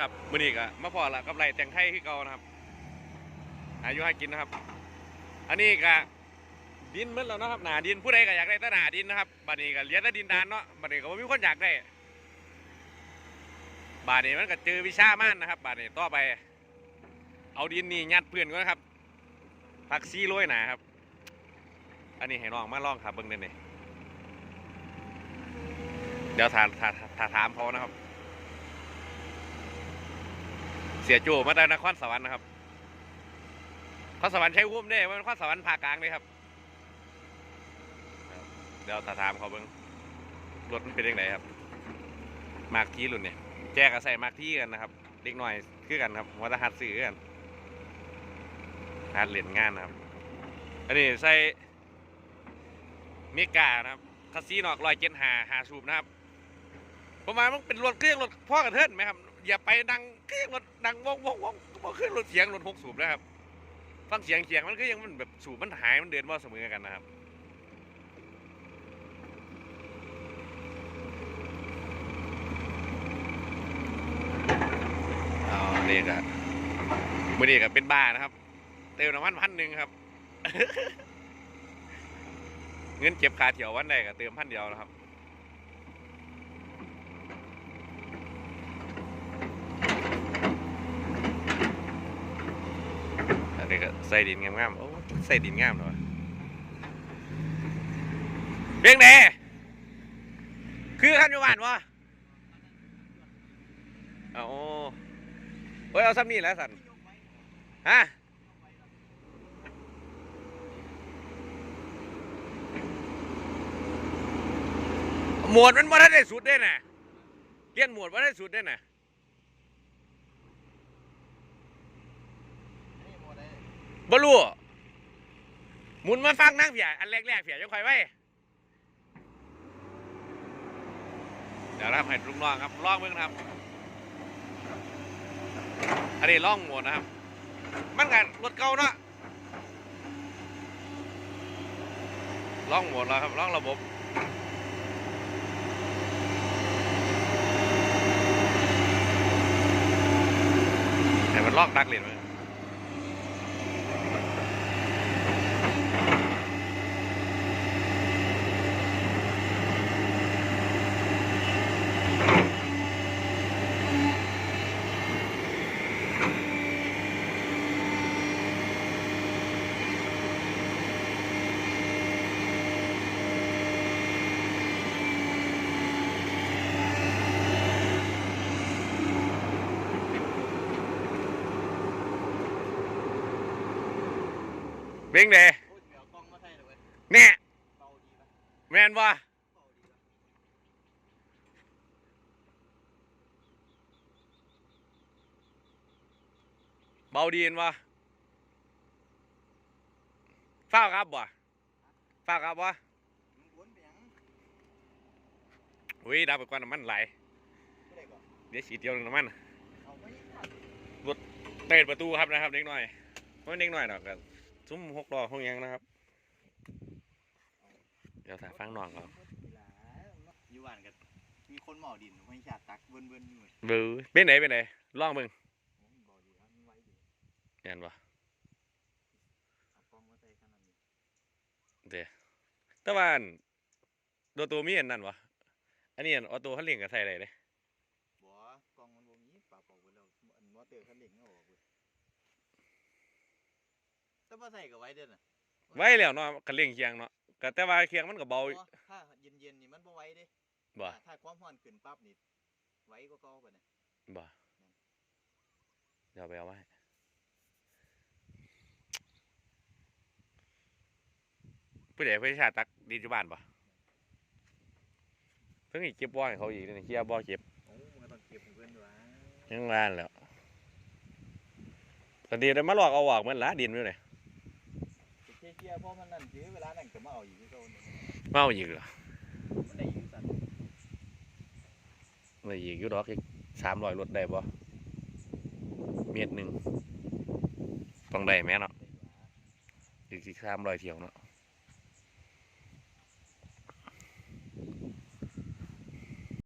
ครับมือนี้ก็มาพอละกับไรแต่งไทยคือเก่านะครับอายุให้กินนะครับ อันนี้ก็ดินมืดแล้วนะครับหนาดินผู้ใดก็อยากได้แต่หนาดินนะครับบัดนี้ก็เลี้ยแต่ดินดานเนาะบัดนี้ก็บ่มีคนอยากได้บัดนี้มันก็เจอวิชามานนะครับบัดนี้ต่อไป เอาดินนี่ยัดเพื่อนก่อนนะครับผักซีโรยหนาครับ อันนี้ให้น้องมาลองครับเบิ่งเด่นนี่เดี๋ยวถามถามถามเขานะครับ สียโจมาจากนครสวรรค์นะครับนครสวรรค์ใช้วุ้มได้มันนครสวรรค์ภาคกลางเลยครับครับ เดี๋ยวถามถามเขาเบิ่งรถมันเป็นยังไงครับ มากที่รุ่นเนี่ยแจกกับใส่มากที่กันนะครับเด็กหน่อยคือกันครับวัตหัดสื่อกันหัดเหรียญงานนะครับ อันนี้ใส่เมกานะครับคัสซีนอกรอยเจ็ดหาหาสูบนะครับ ประมาณมันเป็นรถเครื่องรถพ่อกระเทินไหมครับ อย่าไปดังเครื่องรถดังวงวงวงก็บอกเครื่อรถเสียงรถหกสูบนะครับฟังเสียงเสียงมันก็ยังมันแบบสูบมันหายมันเดินว่าเสมอกันนะครับอ๋อนี่ก็มือนี้ก็เป็นบ้านะครับ เติมน้ำมันพันหนึ่งครับ เงินเก็บคาเที่ยววันใดก็เติมพันเดียวนะครับ นนี้ก็ใส่ดินงามๆโอ้ใส่ดินงามเลยวะเบียงเดคือขันอยู่บ้านวะเอาโอ้ยเอาซ้ำนี่แล้วสันฮะหมวดมันมาได้สุดได้น่ะเลียนหมวดมาได้สุดได้น่ะ บลูหมุนมาฟังนั่งเผียอันแรกๆเผียจะคอยไว้เดี๋ยวนะครับให้ลุงน้องครับลองเบิ่งนครับอันนี้ล่องหมดนะครับ มันกันรถเก่าเนาะล่องหมดแล้วครับล่องระบบให้มันลอกดักเหรียญมั้ เบ้งเด้เดี๋ยวกล้องเลยนี่ยแมนวะเบาดีปะเบาดีนวะฟ้าครับวะฟ้าครับวะมึงวนไปยังอุ้ยดับไปกว่าน้ำมันไหลเดี๋ยวฉีดเดียวหน้ำมันเอาไปขัดเปิดประตูครับนะครับเด็กหน่อยเพราะเด็กหน่อยดอกกัน ซุ้มหกดอกห้องยังนะครับ เดี๋ยวถ่ายฟังน้องเขาอยู่บ้านกันมีคนเหมาดินไม่ชาติตักเบิ้นเบิ้นอยู่เว้ยเบื้อเป็นไหนเป็นไหนลองมึงโอ้ยเบาดีครับมันไวดีเห็นปะเอากล้องมาไทยขนาดนี้เดี๋ยวแต่ว่าอันตัวตัวมีอันนั่นวะอันนี้อันออโต้เขาเลี้ยงกับไทยอะไรเลยบ่กล้องมันบ่มีปรับออกไปแล้วอันมอเตอร์คันเร่งเอา ออกเว้ยแต่บ่ใส่ก็ไว้เด้อน่ะไว้แล้วเนาะกันเลี้ยงเคียงเนาะก็แต่ว่าเคียงมันก็เบาบ่ถ้าเย็นๆนี่มันบ่ไหวเด้บ่ถ้าถ้าความร้อนขึ้นปั๊บนี่ไหวกว่าเก่าปะเนี่ยบ่เดี๋ยวไปเอาไว้ผู้ใดผู้ชาติตักดีจุบานบ่เพิ่งอีกเก็บบ่อให้เขาอีกนี่เคลียร์บ่อเก็บโอ้มึงก็ต้องเก็บให้เพิ่นด้วยยังงานแล้วตอนนี้ได้มาลอกเอาออกมันละดินอยู่เลย เจ๊เจ๊เพราะมันนั่นซื้อเวลานั่นก็มาเอาอยู่ที่โซนเมาอีกเหรอมันได้อยู่สันเลยอีกอยุดอกอีกสามร้อยรถได้บ่เมตรหนึ่งต้องได้แม่เนาะอีกสามร้อยเที่ยวเนาะ